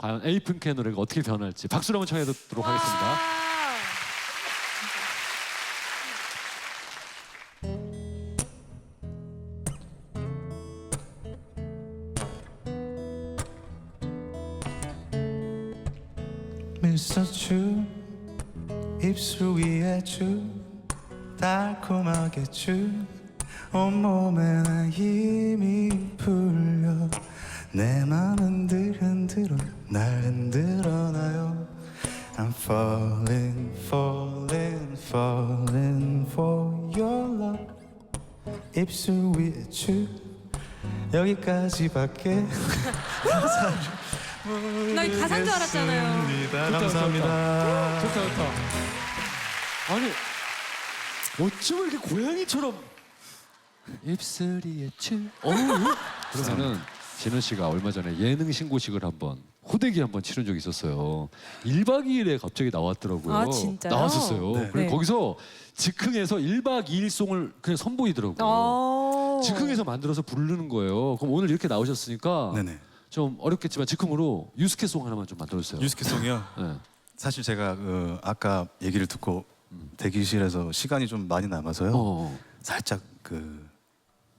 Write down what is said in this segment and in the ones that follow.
과연 에이픈케 노래가 어떻게 변할지 박수로 한번 청해 듣도록 하겠습니다. 츄 입술 위에 츄 달콤하게 츄 온몸에 난 힘이 풀려 내맘 흔들 흔들어 날 흔들어놔요 I'm falling falling falling for your love 입술 위에 츄 여기까지밖에 나 이거 가사인 줄 알았잖아요. 모르겠습니다. 감사합니다. 좋다 좋다. 아니 어쩜 이렇게 고양이처럼 입술이 예출. 어우. 그러면은 진원 씨가 얼마 전에 예능 신고식을 한번 호되기 한번 치른 적이 있었어요. 1박 2일에 갑자기 나왔더라고요. 아, 진짜요? 나왔었어요. 네. 그리고 네. 거기서 즉흥해서 1박 2일 송을 그냥 선보이더라고요. 어. 즉흥해서 만들어서 부르는 거예요. 그럼 오늘 이렇게 나오셨으니까 네네. 좀 어렵겠지만 즉흥으로 유스케 송 하나만 좀 만들어 주세요. 유스케송이요. 네. 사실 제가 그 아까 얘기를 듣고 대기실에서 시간이 좀 많이 남아서요. 어, 살짝 그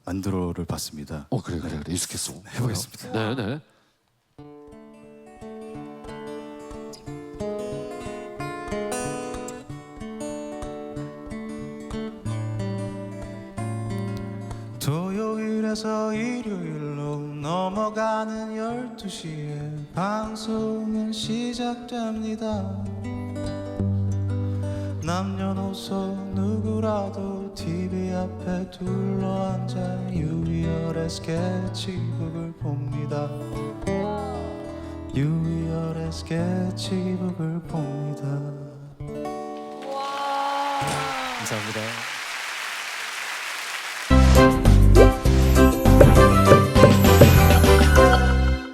만들어를 봤습니다. 어 그래 그래 그래 유스케 송 해보겠습니다. 네 네. 토요일에서 일요일로 넘어가는 12시에 방송은 시작됩니다. 남녀노소 누구라도 TV 앞에 둘러앉아 유희열의 스케치북을 봅니다. 유희열의 스케치북을 봅니다. 감사합니다.